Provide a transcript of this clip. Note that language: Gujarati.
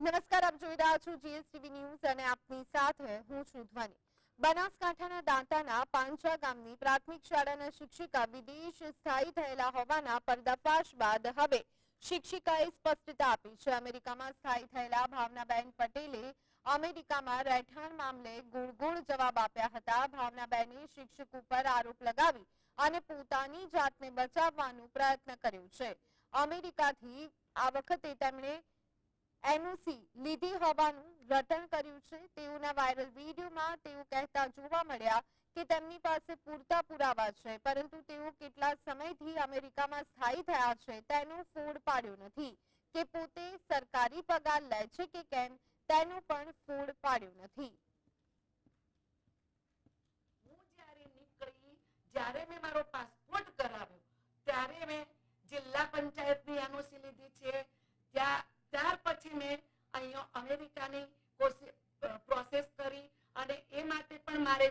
નમસ્કાર, આપ જોઈ રહ્યા છો જીએસટીવી ન્યૂઝ અને આપની સાથે હું છું ધ્વની. બનાસકાંઠાના દાંતાના પાંચા ગામની પ્રાથમિક શાળાના શિક્ષિકા વિદેશ સ્થાયી થયેલા હોવાના પર્દાફાશ બાદ હવે શિક્ષિકાએ સ્પષ્ટતા આપી છે. અમેરિકામાં સ્થાયી થયેલા ભાવનાબેન પટેલે અમેરિકામાં રહેઠાણ મામલે ગુણ ગુણ જવાબ આપ્યા હતા. ભાવનાબેને શિક્ષક ઉપર આરોપ લગાવી અને પોતાની જાતને બચાવવાનો પ્રયત્ન કર્યો છે. અમેરિકાથી આ વખતે તેમણે એનઓસી લીધી હોવાનું રટણ કર્યું છે. તેઓના વાયરલ વિડીયોમાં તેઓ કહેતા જોવા મળ્યા કે તેમની પાસે પૂરતા પુરાવા છે, પરંતુ તેઓ કેટલા સમયથી અમેરિકામાં સ્થાયી થયા છે તેનો ફોડ પાડ્યો નથી કે પોતે સરકારી પગાર લે છે કે કેમ તેનો પણ ફોડ પાડ્યો નથી. હું જ્યારે નીકળી, જ્યારે મેં મારો પાસપોર્ટ કરાવ્યો, ત્યારે મેં જિલ્લા પંચાયતની એનઓસી લીધી છે ત્યાં ત્યાર પછી મેં અહીંયા અમેરિકાની પ્રોસેસ કરી અને એ માટે પણ મારે